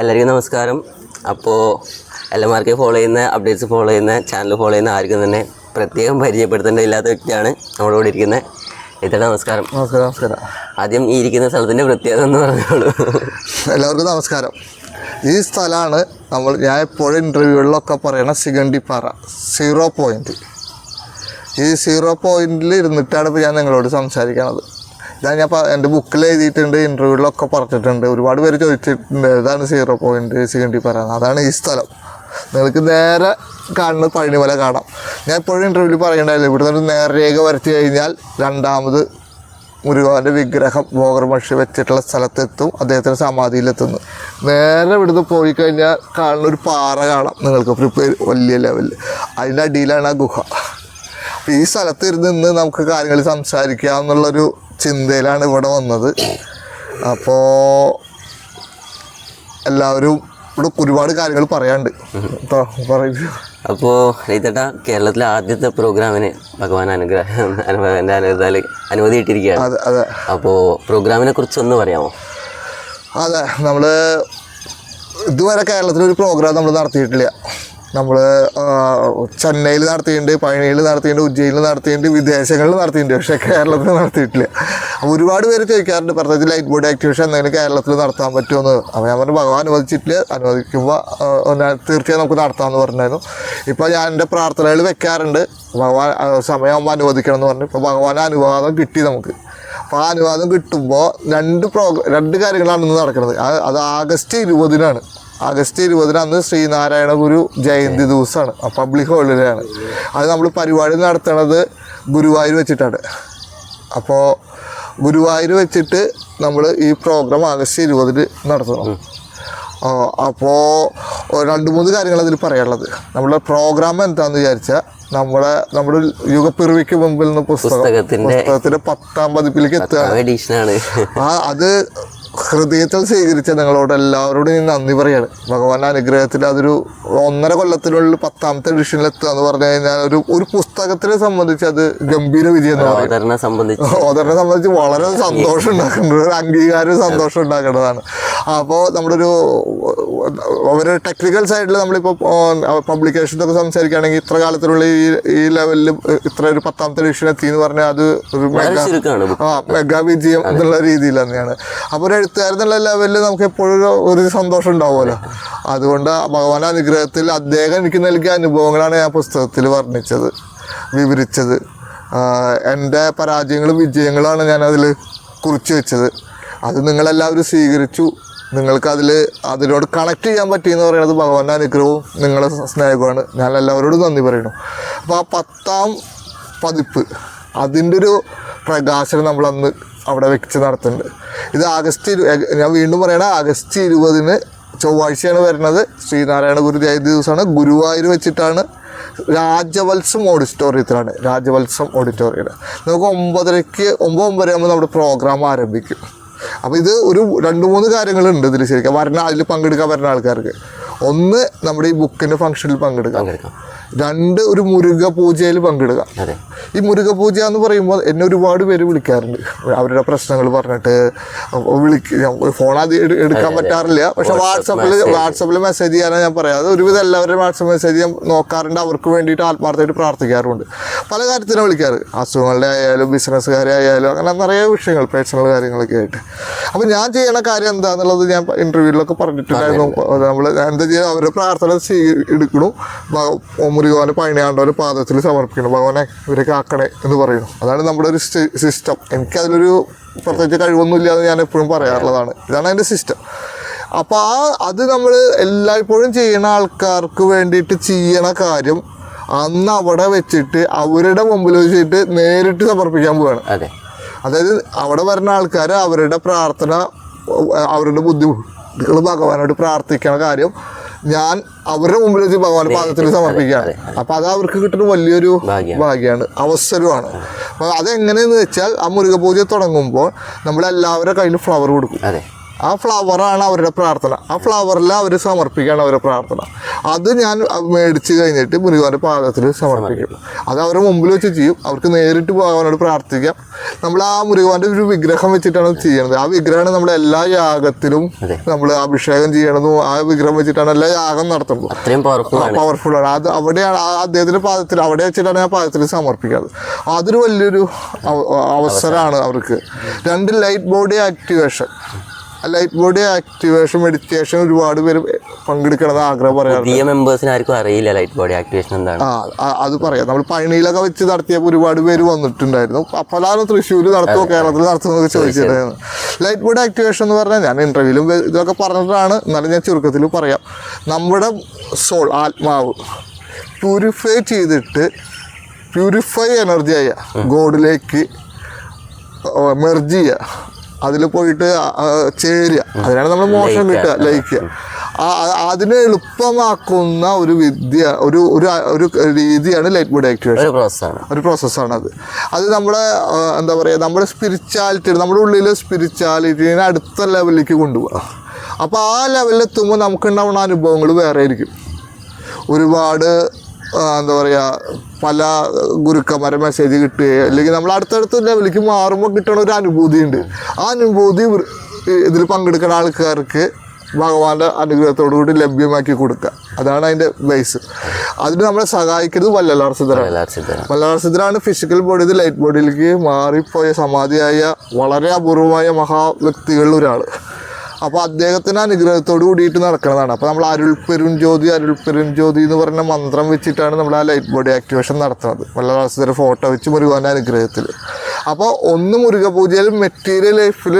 എല്ലാവർക്കും നമസ്കാരം. അപ്പോൾ എല്ലാമാർക്കും ഫോളോ ചെയ്യുന്ന അപ്ഡേറ്റ്സ് ഫോളോ ചെയ്യുന്ന ചാനൽ ഫോളോ ചെയ്യുന്ന ആർക്കും തന്നെ പ്രത്യേകം പരിചയപ്പെടുത്തേണ്ട ഇല്ലാത്ത വ്യക്തിയാണ് നമ്മളോട് ഇരിക്കുന്നത്. ഇത്ര നമസ്കാരം. നമസ്കാരം നമസ്കാരം. ആദ്യം ഈ ഇരിക്കുന്ന സ്ഥലത്തിന്റെ പ്രത്യേകത എന്ന് പറഞ്ഞോളൂ. എല്ലാവർക്കും നമസ്കാരം. ഈ സ്ഥലമാണ് നമ്മൾ ഞാൻ എപ്പോഴും ഇന്റർവ്യൂകളിലൊക്കെ പറയണ സിഗണ്ടിപ്പാറ സീറോ പോയിന്റ് ഈ സീറോ പോയിന്റിൽ ഇരുന്നിട്ടാണ് ഇപ്പോൾ ഞാൻ നിങ്ങളോട് സംസാരിക്കണത്. ഞാൻ പ- എന്റെ ബുക്കിൽ എഴുതിയിട്ടുണ്ട് ഇന്റർവ്യൂവിലൊക്കെ പറഞ്ഞിട്ടുണ്ട്. ഒരുപാട് പേര് ചോദിച്ചിട്ടുണ്ട് ഇതാണ് സീറോ പോയിന്റ് സിഗണ്ടി പറയുന്നത് അതാണ് ഈ സ്ഥലം. നിങ്ങൾക്ക് നേരെ കാണുന്ന പഴനിമല കാണാം. ഞാൻ എപ്പോഴും ഇന്റർവ്യൂവിൽ പറയണ്ടായിരുന്നു. ഇവിടുന്ന് ഒരു നേർരേഖ വരച്ചു കഴിഞ്ഞാൽ രണ്ടാമത് മുരുകാവിന്റെ വിഗ്രഹം ഭോഗർമഷി വെച്ചിട്ടുള്ള സ്ഥലത്തെത്തും അദ്ദേഹത്തിന്റെ സമാധിയിലെത്തുന്നു. നേരെ ഇവിടുന്ന് പോയി കഴിഞ്ഞാൽ കാണുന്ന ഒരു പാറ കാണാം. നിങ്ങൾക്ക് പ്രിപ്പയർ വലിയ ലെവലിൽ അതിന്റെ അടിയിലാണ് ആ ഗുഹ. അപ്പോൾ ഈ സ്ഥലത്ത് ഇരുന്ന് നമുക്ക് കാര്യങ്ങൾ സംസാരിക്കാം എന്നുള്ളൊരു ചിന്തയിലാണ് ഇവിടെ വന്നത്. അപ്പോൾ എല്ലാവരും ഇവിടെ ഒരുപാട് കാര്യങ്ങൾ പറയാണ്ട് പറയൂ. അപ്പോൾ ഇതേട്ടാ കേരളത്തിലെ ആദ്യത്തെ പ്രോഗ്രാമിന് ഭഗവാൻ അനുഗ്രഹം അനുഭവന്റെ അനുഗ്രഹത്താൽ അനുമതി കിട്ടിയിരിക്കുകയാണ് അതെ അതെ. അപ്പോൾ പ്രോഗ്രാമിനെ കുറിച്ച് ഒന്ന് പറയാമോ? അതെ നമ്മൾ ഇതുവരെ കേരളത്തിൽ ഒരു പ്രോഗ്രാം നമ്മൾ നടത്തിയിട്ടില്ല. നമ്മൾ ചെന്നൈയിൽ നടത്തിയിട്ടുണ്ട് പഴനിയിൽ നടത്തിയിട്ടുണ്ട് ഉജ്ജയിനിൽ നടത്തിയിട്ടുണ്ട് വിദേശങ്ങളിൽ നടത്തിയിട്ടുണ്ട് പക്ഷേ കേരളത്തിൽ നടത്തിയിട്ടില്ല. അപ്പോൾ ഒരുപാട് പേര് ചോദിക്കാറുണ്ട് പ്രത്യേകിച്ച് ലൈറ്റ് ബോർഡ് ആക്ടിവേഷൻ എന്തെങ്കിലും കേരളത്തിൽ നടത്താൻ പറ്റുമെന്ന്. അപ്പോൾ ഞാൻ പറഞ്ഞു ഭഗവാൻ അനുവദിച്ചിട്ടില്ല അനുവദിക്കുമ്പോൾ തീർച്ചയായും നമുക്ക് നടത്താമെന്ന് പറഞ്ഞായിരുന്നു. ഇപ്പോൾ ഞാൻ എന്റെ പ്രാർത്ഥനകൾ വെക്കാറുണ്ട് ഭഗവാൻ സമയമാകുമ്പോൾ അനുവദിക്കണം എന്ന് പറഞ്ഞു ഇപ്പോൾ ഭഗവാൻ അനുവാദം കിട്ടി നമുക്ക്. അപ്പോൾ ആ അനുവാദം കിട്ടുമ്പോൾ രണ്ട് പ്രോഗ്രാം രണ്ട് കാര്യങ്ങളാണ് ഇന്ന് നടക്കുന്നത്. അത് ആഗസ്റ്റ് ഇരുപതിനാണ്. ആഗസ്റ്റ് ഇരുപതിന് അന്ന് ശ്രീനാരായണ ഗുരു ജയന്തി ദിവസമാണ്. പബ്ലിക് ഹോളിലാണ് അത് നമ്മൾ പരിപാടി നടത്തണത് ഗുരുവായൂർ വെച്ചിട്ടാണ്. അപ്പോൾ ഗുരുവായൂർ വെച്ചിട്ട് നമ്മൾ ഈ പ്രോഗ്രാം ആഗസ്റ്റ് ഇരുപതിന് നടത്തണം. അപ്പോൾ രണ്ട് മൂന്ന് കാര്യങ്ങൾ അതിൽ പറയാനുള്ളത്. നമ്മുടെ പ്രോഗ്രാം എന്താണെന്ന് വിചാരിച്ചാൽ നമ്മളെ നമ്മുടെ യുഗപ്പിറവിക്ക് മുമ്പിൽ നിന്ന് പുസ്തകം പുസ്തകത്തിന്റെ പുസ്തകത്തിന്റെ പത്താം പതിപ്പിലേക്ക് എത്തുകയാണ്. ആ അത് ഹൃദയത്തിൽ സ്വീകരിച്ച നിങ്ങളോട് എല്ലാവരോടും ഞാൻ നന്ദി പറയാണ്. ഭഗവാന്റെ അനുഗ്രഹത്തിൽ അതൊരു ഒന്നര കൊല്ലത്തിനുള്ളിൽ പത്താമത്തെ എഡിഷനിൽ എത്തുക എന്ന് പറഞ്ഞു കഴിഞ്ഞാൽ ഒരു ഒരു പുസ്തകത്തിനെ സംബന്ധിച്ച് അത് ഗംഭീര വിജയം എന്ന് പറയും. സംബന്ധിച്ച്. ഓദറിനെ സംബന്ധിച്ച് വളരെ സന്തോഷം ഉണ്ടാക്കേണ്ടത് ഒരു അംഗീകാരം സന്തോഷം ഉണ്ടാക്കേണ്ടതാണ്. അപ്പോൾ നമ്മുടെ ഒരു ടെക്നിക്കൽ സൈഡിൽ നമ്മളിപ്പോൾ പബ്ലിക്കേഷനൊക്കെ സംസാരിക്കുകയാണെങ്കിൽ ഇത്ര കാലത്തിനുള്ളിൽ ഈ ഈ ലെവലിൽ ഇത്ര ഒരു പത്താമത്തെ എഡിഷൻ എത്തി എന്ന് പറഞ്ഞാൽ അത് ഒരു മെഗാ ആ മെഗാ വിജയം എന്നുള്ള രീതിയിൽ തന്നെയാണ്. അപ്പോൾ ഒരു എഴുത്തുകാരെന്നുള്ള ലെവലിൽ നമുക്ക് എപ്പോഴും ഒരു- ഒരു സന്തോഷം ഉണ്ടാവുമല്ലോ. അതുകൊണ്ട് ഭഗവാന്റെ അനുഗ്രഹത്തിൽ അദ്ദേഹം എനിക്ക് നൽകിയ അനുഭവങ്ങളാണ് ഞാൻ പുസ്തകത്തിൽ വർണിച്ചത് വിവരിച്ചത്. എന്റെ പരാജയങ്ങളും വിജയങ്ങളാണ് ഞാൻ അതിൽ കുറിച്ച് വെച്ചത്. അത് നിങ്ങളെല്ലാവരും സ്വീകരിച്ചു. നിങ്ങൾക്ക് അതിൽ അതിനോട് കണക്ട് ചെയ്യാൻ പറ്റിയെന്ന് പറയുന്നത് ഭഗവാന്റെ അനുഗ്രഹവും നിങ്ങളുടെ സ്നേഹവുമാണ്. ഞാൻ എല്ലാവരോടും നന്ദി പറയുന്നു. അപ്പോൾ ആ പത്താം പതിപ്പ് അതിന്റെ ഒരു പ്രകാശനം നമ്മൾ അന്ന് അവിടെ വെച്ച് നടത്തുന്നുണ്ട്. ഇത് ആഗസ്റ്റ് ഞാൻ വീണ്ടും പറയണ ആഗസ്റ്റ് ഇരുപതിന് ചൊവ്വാഴ്ചയാണ് വരുന്നത്. ശ്രീനാരായണ ഗുരു ജയന്തി ദിവസമാണ്. ഗുരുവായൂർ വെച്ചിട്ടാണ് രാജവത്സം ഓഡിറ്റോറിയത്തിലാണ് രാജവത്സം ഓഡിറ്റോറിയത്തിൽ നമുക്ക് ഒമ്പതരയ്ക്ക് ഒമ്പത് ഒമ്പതര ആകുമ്പോൾ നമ്മുടെ പ്രോഗ്രാം ആരംഭിക്കും. അപ്പോൾ ഇത് ഒരു രണ്ട് മൂന്ന് കാര്യങ്ങളുണ്ട് ഇതിൽ ശരിക്കും. വരണ അതിൽ പങ്കെടുക്കാൻ വരുന്ന ആൾക്കാർക്ക്. ഒന്ന് നമ്മുടെ ഈ ബുക്കിന്റെ ഫംഗ്ഷനിൽ പങ്കെടുക്കാം. രണ്ട് ഒരു മുരുക പൂജയിൽ പങ്കെടുക്കാം ഈ മുരുക പൂജ എന്ന് പറയുമ്പോൾ എന്നെ ഒരുപാട് പേര് വിളിക്കാറുണ്ട്. അവരുടെ പ്രശ്നങ്ങൾ പറഞ്ഞിട്ട് വിളിക്ക ഫോൺ അത് എടുക്കാൻ പറ്റാറില്ല. പക്ഷെ വാട്സപ്പിൽ വാട്സപ്പിൽ മെസ്സേജ് ചെയ്യാനാണ് ഞാൻ പറയാം അത് ഒരുവിധം എല്ലാവരുടെയും വാട്സപ്പ് മെസ്സേജ് ഞാൻ നോക്കാറുണ്ട്. അവർക്ക് വേണ്ടിയിട്ട് ആത്മാർത്ഥമായിട്ട് പ്രാർത്ഥിക്കാറുണ്ട് പല കാര്യത്തിനും വിളിക്കാറ്. അസുഖങ്ങളുടെ ആയാലും ബിസിനസ്സുകാരെ ആയാലും അങ്ങനെ നിറയെ വിഷയങ്ങൾ പേഴ്സണൽ കാര്യങ്ങളൊക്കെ ആയിട്ട്. അപ്പോൾ ഞാൻ ചെയ്യണ കാര്യം എന്താണെന്നുള്ളത് ഞാൻ ഇന്റർവ്യൂവിലൊക്കെ പറഞ്ഞിട്ടുണ്ടായിരുന്നു. നമ്മൾ ഞാൻ എന്താ ചെയ്യുക അവരുടെ പ്രാർത്ഥന സ്വീ- എടുക്കണു. മുരുകോനെ പഴനിയാണ്ടോനെ പാദത്തിൽ സമർപ്പിക്കണം. ഭഗവാനെ ഇവരെ കാക്കണേ എന്ന് പറയുന്നു അതാണ് നമ്മുടെ ഒരു സിസ്റ്റം എനിക്ക് അതിലൊരു പ്രത്യേകിച്ച് കഴിവൊന്നുമില്ല എന്ന് ഞാൻ എപ്പോഴും പറയാറുള്ളതാണ്. ഇതാണ് എന്റെ സിസ്റ്റം അപ്പോൾ ആ അത് നമ്മൾ എല്ലായ്പ്പോഴും ചെയ്യുന്ന ആൾക്കാർക്ക് വേണ്ടിയിട്ട് ചെയ്യണ കാര്യം അന്ന് അവിടെ വെച്ചിട്ട് അവരുടെ മുമ്പിൽ വെച്ചിട്ട് നേരിട്ട് സമർപ്പിക്കാൻ പോവാണ്. അതെ. അതായത് അവിടെ വരുന്ന ആൾക്കാർ അവരുടെ പ്രാർത്ഥന അവരുടെ ബുദ്ധിമുട്ടുകൾ ഭഗവാനോട് പ്രാർത്ഥിക്കണ കാര്യം ഞാൻ അവരുടെ മുമ്പിൽ വെച്ച് ഭഗവാന്റെ പാദത്തിൽ സമർപ്പിക്കുകയാണ്. അപ്പൊ അത് അവർക്ക് കിട്ടുന്ന വലിയൊരു ഭാഗ്യമാണ്. അവസരമാണ്. അപ്പൊ അതെങ്ങനെയെന്ന് വെച്ചാൽ ആ മുരുക പൂജ തുടങ്ങുമ്പോൾ നമ്മളെല്ലാവരുടെ കയ്യിൽ ഫ്ലവർ കൊടുക്കും. ആ ഫ്ലവറാണ് അവരുടെ പ്രാർത്ഥന. ആ ഫ്ലവറിൽ അവർ സമർപ്പിക്കുകയാണ് അവരുടെ പ്രാർത്ഥന. അത് ഞാൻ മേടിച്ച് കഴിഞ്ഞിട്ട് മുരുകാന്റെ പാദത്തിൽ സമർപ്പിക്കും. അത് അവരുടെ മുമ്പിൽ വെച്ച് ചെയ്യും. അവർക്ക് നേരിട്ട് ഭഗവാനോട് പ്രാർത്ഥിക്കാം. നമ്മൾ ആ മുരുകാന്റെ ഒരു വിഗ്രഹം വെച്ചിട്ടാണ് ചെയ്യണത്. ചെയ്യുന്നത് ആ വിഗ്രഹമാണ് നമ്മൾ എല്ലാ യാഗത്തിലും നമ്മൾ അഭിഷേകം ചെയ്യണതും ആ വിഗ്രഹം വെച്ചിട്ടാണ് എല്ലാ യാഗം നടത്തുന്നത്. പവർഫുൾ ആണ്. അത് അവിടെയാണ് ആ അദ്ദേഹത്തിന്റെ പാദത്തിൽ അവിടെ വെച്ചിട്ടാണ് ഞാൻ പാദത്തിൽ സമർപ്പിക്കുന്നത് അതൊരു വലിയൊരു അവസരമാണ് അവർക്ക്. രണ്ട് light body activation light body activation meditation ഒരുപാട് പേര് പങ്കെടുക്കണമെന്ന് ആഗ്രഹം പറയാറുണ്ട്. മെമ്പേഴ്സിന് ആർക്കും അറിയില്ല ലൈറ്റ് ബോഡി ആക്ടിവേഷൻ എന്താണ്. ആ അത് പറയാം. നമ്മൾ പഴനിയിലൊക്കെ വെച്ച് നടത്തിയപ്പോൾ ഒരുപാട് പേര് വന്നിട്ടുണ്ടായിരുന്നു. അപ്പോഴാണ് തൃശ്ശൂർ നടത്തുമോ കേരളത്തിൽ നടത്തുന്നതൊക്കെ ചോദിച്ചിട്ടുണ്ടായിരുന്നു. ലൈറ്റ് ബോഡി ആക്ടിവേഷൻ എന്ന് പറഞ്ഞാൽ ഞാൻ ഇന്റർവ്യൂവിലും ഇതൊക്കെ പറഞ്ഞിട്ടാണ്. എന്നാലും ഞാൻ ചുരുക്കത്തിൽ പറയാം. നമ്മുടെ സോൾ ആത്മാവ് പ്യൂരിഫൈ ചെയ്തിട്ട് പ്യൂരിഫൈ എനർജി ആയ ഗോഡിലേക്ക് മെർജ് ചെയ്യുക. അതിൽ പോയിട്ട് ചേരുക. അതിനാണ് നമ്മൾ മോശം കിട്ടുക ലയിക്കുക ആ- അതിനെ എളുപ്പമാക്കുന്ന ഒരു വിദ്യ ഒരു ഒരു ഒരു രീതിയാണ് ലൈറ്റ് ബോഡി ആക്ടിവേഷൻ ഒരു പ്രോസസ്സാണ് അത്. അത് നമ്മുടെ എന്താ പറയുക നമ്മുടെ സ്പിരിച്വാലിറ്റി നമ്മുടെ ഉള്ളിലെ സ്പിരിച്വാലിറ്റീനെ അടുത്ത ലെവലിലേക്ക് കൊണ്ടുപോകുക അപ്പോൾ ആ ലെവലിൽ എത്തുമ്പോൾ നമുക്കുണ്ടാവുന്ന അനുഭവങ്ങൾ വേറെ ആയിരിക്കും. ഒരുപാട് എന്താ പറയുക പല ഗുരുക്കന്മാരെ മെസ്സേജ് കിട്ടുകയോ അല്ലെങ്കിൽ നമ്മൾ അടുത്തടുത്ത് ലെവലിലേക്ക് മാറുമ്പോൾ കിട്ടുന്ന ഒരു അനുഭൂതിയുണ്ട്. ആ അനുഭൂതി ഇതിൽ പങ്കെടുക്കുന്ന ആൾക്കാർക്ക് ഭഗവാന്റെ അനുഗ്രഹത്തോടു കൂടി ലഭ്യമാക്കി കൊടുക്കുക. അതാണ് അതിന്റെ ബേസ് അതിന് നമ്മളെ സഹായിക്കുന്നത് വല്ലലാർ സിദ്ധറാണ് എല്ലാവർക്കും മലയാളത്തിലാണ് ഫിസിക്കൽ ബോഡിയിൽ ലൈറ്റ് ബോഡിയിലേക്ക് മാറിപ്പോയ സമാധിയായ വളരെ അപൂർവമായ മഹാവ്യക്തികളിൽ ഒരാൾ അപ്പോൾ അദ്ദേഹത്തിന് അനുഗ്രഹത്തോട് കൂടിയിട്ട് നടക്കുന്നതാണ് അപ്പോൾ നമ്മൾ അരുൾ പെരുംജ്യോതി അരുൾ പെരുംജ്യോതി എന്ന് പറഞ്ഞ മന്ത്രം വെച്ചിട്ടാണ് നമ്മൾ ആ ലൈറ്റ് ബോഡി ആക്ടിവേഷൻ നടത്തുന്നത്. മലയാളത്തിന്റെ ഫോട്ടോ വെച്ച് മുരുകാന്റെ അനുഗ്രഹത്തിൽ അപ്പോൾ ഒന്ന് മുരുക പൂജയിൽ മെറ്റീരിയൽ ലൈഫിൽ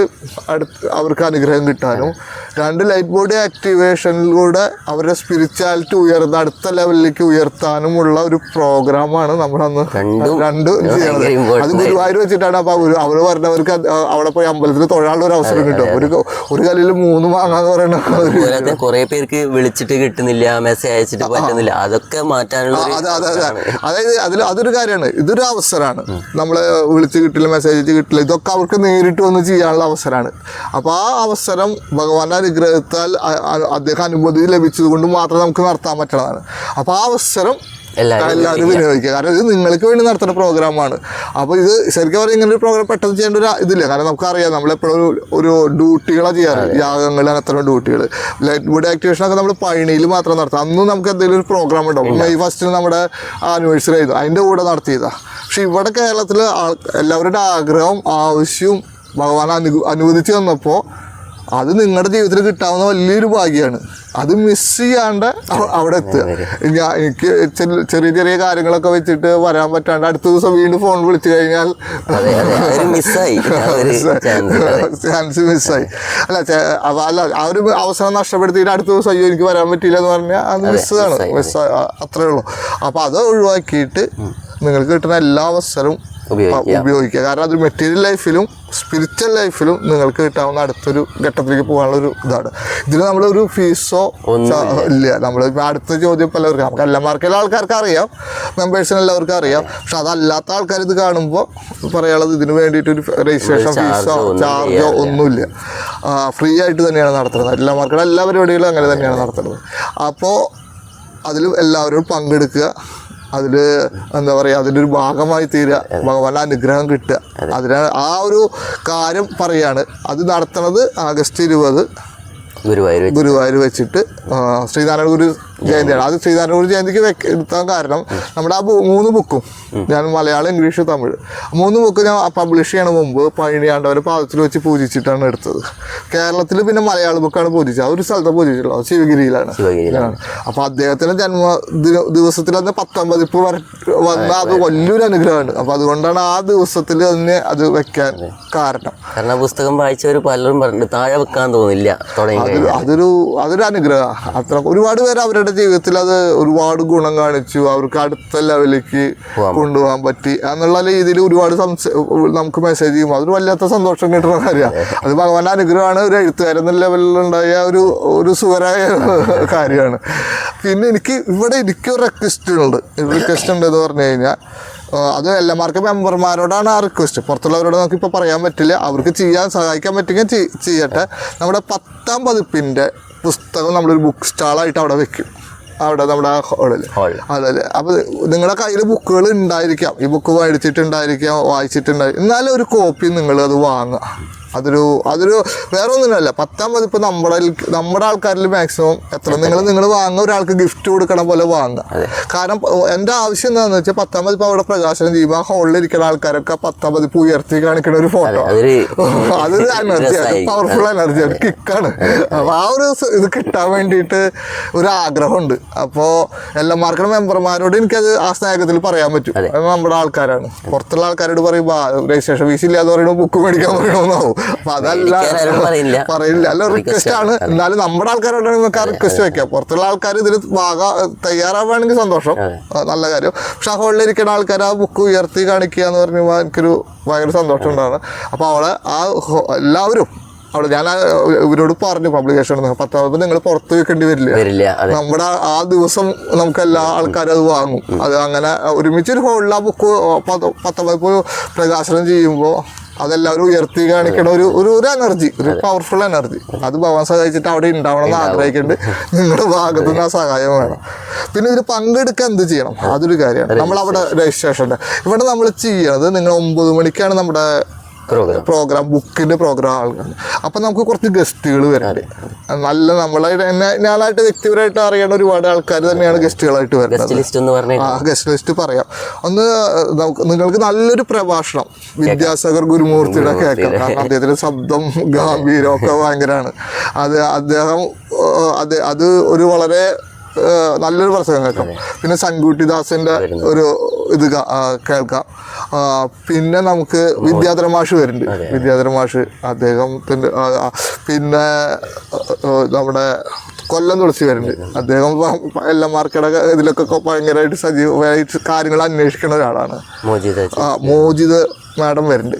അടുത്ത് അവർക്ക് അനുഗ്രഹം കിട്ടാനും. രണ്ട് ലൈറ്റ് ബോഡി ആക്ടിവേഷനിലൂടെ അവരുടെ സ്പിരിച്വാലിറ്റി ഉയർന്ന അടുത്ത ലെവലിലേക്ക് ഉയർത്താനുമുള്ള ഒരു പ്രോഗ്രാമാണ് നമ്മളന്ന് രണ്ടും രണ്ടും ചെയ്യണത് അത് ഗുരുവായൂർ വെച്ചിട്ടാണ് അപ്പോൾ അവർ പറഞ്ഞവർക്ക് അവിടെ പോയി അമ്പലത്തിൽ തൊഴാനുള്ള ഒരു അവസരം കിട്ടും. ഒരു ഒരു കല്ലിൽ മൂന്ന് വാങ്ങാന്ന് പറയുന്ന ഒരു കുറെ പേർക്ക് വിളിച്ചിട്ട് കിട്ടുന്നില്ല മെസ്സേജ് അയച്ചിട്ട് പറ്റുന്നില്ല. അതൊക്കെ മാറ്റാനുള്ള അതായത് അതിൽ അതൊരു കാര്യമാണ്. ഇതൊരു അവസരമാണ്. നമ്മളെ വിളിച്ച് കിട്ടില്ല മെസ്സേജ് കിട്ടില്ല. ഇതൊക്കെ അവർക്ക് നേരിട്ട് വന്ന് ചെയ്യാനുള്ള അവസരമാണ്. അപ്പോൾ ആ അവസരം ഭഗവാന്റെ അനുഗ്രഹത്താൽ അദ്ദേഹം അനുമതി ലഭിച്ചത് കൊണ്ട് മാത്രമേ നമുക്ക് നടത്താൻ പറ്റുന്നതാണ്. അപ്പോൾ ആ അവസരം എല്ലാവരും വിനിയോഗിക്കുക. കാരണം ഇത് നിങ്ങൾക്ക് വേണ്ടി നടത്തുന്ന പ്രോഗ്രാമാണ്. അപ്പോൾ ഇത് ശരിക്കും പറഞ്ഞാൽ ഇങ്ങനെ ഒരു പ്രോഗ്രാം പെട്ടെന്ന് ചെയ്യേണ്ട ഒരു ഇതില്ല. കാരണം നമുക്കറിയാം നമ്മളെപ്പോഴും ഒരു ഡ്യൂട്ടികളാണ് ചെയ്യാറ്. യാഗങ്ങൾ അങ്ങനത്തെ ഡ്യൂട്ടികൾ ലൈറ്റ് ബോഡി ആക്ടിവേഷൻ ഒക്കെ നമ്മൾ പഴനിയിൽ മാത്രം നടത്താം. അന്നും നമുക്ക് എന്തെങ്കിലും ഒരു പ്രോഗ്രാം ഉണ്ടാവും. മെയ് ഫസ്റ്റിന് നമ്മുടെ ആനിവേഴ്സറി ആയിരുന്നു. അതിന്റെ കൂടെ നടത്തിയതാണ് പക്ഷെ ഇവിടെ കേരളത്തിൽ എല്ലാവരുടെ ആഗ്രഹവും ആവശ്യവും ഭഗവാൻ അനു അനുവദിച്ചു തന്നപ്പോൾ അത് നിങ്ങളുടെ ജീവിതത്തിൽ കിട്ടാവുന്ന വലിയൊരു ഭാഗ്യമാണ് അത് മിസ് ചെയ്യാണ്ട് അവിടെ എത്തുക. ഞാൻ എനിക്ക് ചെറിയ ചെറിയ കാര്യങ്ങളൊക്കെ വെച്ചിട്ട് വരാൻ പറ്റാണ്ട് അടുത്ത ദിവസം വീണ്ടും ഫോൺ വിളിച്ചു കഴിഞ്ഞാൽ ചാൻസ് മിസ്സായി അല്ല? അല്ല ആ ഒരു അവസരം നഷ്ടപ്പെടുത്തിയിട്ട് അടുത്ത ദിവസം അയ്യോ എനിക്ക് വരാൻ പറ്റിയില്ല എന്ന് പറഞ്ഞാൽ അത് മിസ്സാണ് മിസ്സായി, മിസ് അത്രേ ഉള്ളൂ. അപ്പോൾ അത് ഒഴിവാക്കിയിട്ട് നിങ്ങൾക്ക് കിട്ടുന്ന എല്ലാ അവസരവും ഉപയോഗിക്കുക. കാരണം അത് മെറ്റീരിയൽ ലൈഫിലും സ്പിരിച്വൽ ലൈഫിലും നിങ്ങൾക്ക് കിട്ടാവുന്ന അടുത്തൊരു ഘട്ടത്തിലേക്ക് പോകാനുള്ള ഒരു ഇതാണ്. ഇതിൽ നമ്മളൊരു ഫീസോ ഇല്ല. നമ്മൾ അടുത്ത ചോദ്യം പലവർക്കും നമുക്ക് എല്ലാ മാർക്കെല്ലാം ആൾക്കാർക്ക് അറിയാം മെമ്പേഴ്സിന് എല്ലാവർക്കും അറിയാം. പക്ഷെ അതല്ലാത്ത ആൾക്കാർ ഇത് കാണുമ്പോൾ പറയാനുള്ളത് ഇതിന് വേണ്ടിയിട്ട് ഒരു രജിസ്ട്രേഷൻ ഫീസോ ചാർജോ ഒന്നുമില്ല. ഫ്രീ ആയിട്ട് തന്നെയാണ് നടത്തുന്നത്. എല്ലാ എല്ലാമാർക്കും എല്ലാ പരിപാടികളും അങ്ങനെ തന്നെയാണ് നടത്തുന്നത്. അപ്പോൾ അതിൽ എല്ലാവരും പങ്കെടുക്കുക. അതിൽ എന്താ പറയുക അതിന്റെ ഒരു ഭാഗമായി തീരുക ഭഗവാന്റെ അനുഗ്രഹം കിട്ടുക. അതിനാണ് ആ ഒരു കാര്യം പറയാണ്. അത് നടത്തുന്നത് ആഗസ്റ്റ് ഇരുപത് ഗുരുവായൂർ ഗുരുവായൂർ വെച്ചിട്ട് ശ്രീനാരായണ ഗുരു ജയന്തിയാണ്. അത് ഗുരു ജയന്തിക്ക് വെക്കാൻ എടുത്താൻ കാരണം നമ്മുടെ ആ മൂന്ന് ബുക്കും. ഞാൻ മലയാളം ഇംഗ്ലീഷ് തമിഴ്. മൂന്ന് ബുക്ക് ഞാൻ പബ്ലിഷ് ചെയ്യണ മുമ്പ് പഴനിയാണ്ടവരെ പാദത്തിൽ വെച്ച് പൂജിച്ചിട്ടാണ് എടുത്തത്. കേരളത്തിൽ പിന്നെ മലയാള ബുക്കാണ് പൂജിച്ചത്. ആ ഒരു സ്ഥലത്ത് പൂജിച്ചിട്ടുള്ളത് ശിവഗിരിയിലാണ്. അപ്പൊ അപ്പോൾ അദ്ദേഹത്തിന്റെ ജന്മ ദിവസത്തിൽ തന്നെ പത്തൊമ്പതിപ്പ് വര വന്ന അത് വലിയൊരു അനുഗ്രഹമാണ് അപ്പോൾ അതുകൊണ്ടാണ് ആ ദിവസത്തിൽ തന്നെ അത് വെക്കാൻ കാരണം. കാരണം പുസ്തകം വായിച്ചവർ പലരും പറഞ്ഞു താഴെ വെക്കാൻ തോന്നില്ല അതൊരു അതൊരു അനുഗ്രഹം. അത്ര ഒരുപാട് പേര് അവരുടെ ജീവിതത്തിൽ അത് ഒരുപാട് ഗുണം കാണിച്ചു. അവർക്ക് അടുത്ത ലെവലിലേക്ക് പോകാൻ കൊണ്ടുപോകാൻ പറ്റി എന്നുള്ള രീതിയിൽ ഒരുപാട് നമുക്ക് മെസ്സേജ് ചെയ്യും അതൊരു വല്ലാത്ത സന്തോഷം കിട്ടുന്ന കാര്യമാണ്. അത് ഭഗവാന്റെ അനുഗ്രഹമാണ്. ഒരു എഴുത്തുകാരൻ എന്ന ലെവലിലുണ്ടായ ഒരു ഒരു സുഖരായ കാര്യമാണ്. പിന്നെ എനിക്ക് ഇവിടെ എനിക്ക് ഒരു റിക്വസ്റ്റ് ഉണ്ട്. റിക്വസ്റ്റ് ഉണ്ട് എന്ന് പറഞ്ഞു കഴിഞ്ഞാൽ അത് എല്ലാമാർക്കും മെമ്പർമാരോടാണ് ആ റിക്വസ്റ്റ് പുറത്തുള്ളവരോട് നമുക്ക് ഇപ്പോൾ പറയാൻ പറ്റില്ല. അവർക്ക് ചെയ്യാൻ സഹായിക്കാൻ പറ്റുമെങ്കിൽ ചെയ്യട്ടെ. നമ്മുടെ പത്താം പതിപ്പിന്റെ പുസ്തകം നമ്മളൊരു ബുക്ക് സ്റ്റാളായിട്ട് അവിടെ വെക്കും. അവിടെ നമ്മുടെ ഹോളിൽ ഹാളിൽ അതെ അപ്പോൾ നിങ്ങളുടെ കയ്യിൽ ബുക്കുകൾ ഉണ്ടായിരിക്കാം ഈ ബുക്ക് മേടിച്ചിട്ടുണ്ടായിരിക്കാം വായിച്ചിട്ടുണ്ടായിരിക്കും എന്നാലും ഒരു കോപ്പി നിങ്ങൾ അത് വാങ്ങുക അതൊരു അതൊരു വേറെ ഒന്നുമില്ല പത്താം പതിപ്പ് നമ്മുടെ നമ്മുടെ ആൾക്കാരിൽ മാക്സിമം എത്ര നിങ്ങൾ നിങ്ങൾ വാങ്ങുക ഒരാൾക്ക് ഗിഫ്റ്റ് കൊടുക്കണ പോലെ വാങ്ങുക. കാരണം എന്റെ എന്റെ ആവശ്യം എന്താണെന്ന് വെച്ചാൽ പത്താം പതിപ്പ് അവിടെ പ്രകാശനം ചെയ്യുമ്പോൾ ആ ഹോളിൽ ഇരിക്കുന്ന ആൾക്കാരൊക്കെ പത്താം പതിപ്പ് ഉയർത്തി കാണിക്കുന്ന ഒരു ഫോട്ടോ അതൊരു അതൊരു എനർജി രസായിരിക്കും. പവർഫുൾ എനർജി ഒരു കിക്കാണ്. അപ്പൊ ആ ഒരു ഇത് കിട്ടാൻ വേണ്ടിയിട്ട് ഒരു ആഗ്രഹമുണ്ട്. അപ്പോൾ മാർക്കറ്റ് മെമ്പർമാരോട് എനിക്കത് ആ സ്നേഹത്തിൽ പറയാൻ പറ്റും. നമ്മുടെ ആൾക്കാരാണ്. പുറത്തുള്ള ആൾക്കാരോട് പറയുമ്പോൾ രജിസ്ട്രേഷൻ ഫീസ് ഇല്ലാതെ പറയുമ്പോൾ ബുക്ക് മേടിക്കാൻ പറയണമെന്നാവും അപ്പൊ അതല്ല പറയില്ല. അല്ല റിക്വസ്റ്റ് ആണ്. എന്നാലും നമ്മുടെ ആൾക്കാരോടാണ് നമുക്ക് ആ റിക്വസ്റ്റ് വെക്കാം പുറത്തുള്ള ആൾക്കാർ ഇതിൽ ഭാഗ തയ്യാറാവുകയാണെങ്കിൽ സന്തോഷം. നല്ല കാര്യം. പക്ഷെ ആ ഹോളിൽ ഇരിക്കുന്ന ആൾക്കാർ ആ ബുക്ക് ഉയർത്തി കാണിക്കുക എന്ന് പറഞ്ഞാൽ എനിക്കൊരു ഭയങ്കര സന്തോഷം ഉണ്ടാണ്. അപ്പോൾ അവളെ ആ എല്ലാവരും അവിടെ ഞാൻ ഇവരോട് പറഞ്ഞു പബ്ലിക്കേഷൻ പത്താമത് നിങ്ങൾ പുറത്ത് വെക്കേണ്ടി വരില്ല. നമ്മുടെ ആ- ദിവസം നമുക്ക് എല്ലാ ആൾക്കാരും അത് വാങ്ങും. അത് അങ്ങനെ ഒരുമിച്ച് ഒരു ഹോളിൽ ആ ബുക്ക് പത്തൊമ്പത് പ്രകാശനം ചെയ്യുമ്പോൾ അതെല്ലാവരും ഉയർത്തി കാണിക്കണ ഒരു ഒരു ഒരു എനർജി ഒരു പവർഫുൾ എനർജി അത് ഭവാൻ സഹായിച്ചിട്ട് അവിടെ ഉണ്ടാവണം എന്ന് ആഗ്രഹിക്കുന്നുണ്ട് നിങ്ങളുടെ ഭാഗത്തു നിന്ന് ആ സഹായം വേണം. പിന്നെ ഇതിൽ പങ്കെടുക്കാൻ എന്ത് ചെയ്യണം? അതൊരു കാര്യമാണ്. നമ്മൾ അവിടെ രജിസ്ട്രേഷൻ ഇവിടെ നമ്മൾ ചെയ്യണത് നിങ്ങൾ ഒമ്പത് മണിക്കാണ് നമ്മുടെ പ്രോഗ്രാം. ബുക്കിന്റെ പ്രോഗ്രാം ആളുകളാണ്. അപ്പം നമുക്ക് കുറച്ച് ഗസ്റ്റുകൾ വരുന്നുണ്ട് നല്ല നമ്മളെ ഞാനായിട്ട് വ്യക്തിപരമായിട്ട് അറിയുന്ന ഒരുപാട് ആൾക്കാർ തന്നെയാണ് ഗസ്റ്റുകളായിട്ട് വരുന്നത്. ആ ഗസ്റ്റ് ലിസ്റ്റ് പറയാം. ഒന്ന് നമുക്ക് നിങ്ങൾക്ക് നല്ലൊരു പ്രഭാഷണം. വിദ്യാസാഗർ ഗുരുമൂർത്തിയുടെ കേൾക്കാം കാരണം അദ്ദേഹത്തിന്റെ ശബ്ദം ഗാംഭീരം ഒക്കെ ഭയങ്കരമാണ് അത് അദ്ദേഹം അത് അത് ഒരു വളരെ നല്ലൊരു പ്രസംഗം കേൾക്കാം പിന്നെ സൺകുട്ടിദാസിന്റെ ഒരു ഇത് കേൾക്കാം. പിന്നെ നമുക്ക് വിദ്യാധര മാഷ് വരുന്നുണ്ട്. വിദ്യാധര മാഷ് ആ, പിന്നെ നമ്മുടെ കൊല്ലം തുളസി വരുന്നുണ്ട്. അദ്ദേഹം എല്ലാ മാർക്കട ഇതിലൊക്കെ ഭയങ്കരമായിട്ട് സജീവമായിട്ട് കാര്യങ്ങൾ അന്വേഷിക്കുന്ന ഒരാളാണ്. മോചിത മാഡം വരുന്നുണ്ട്.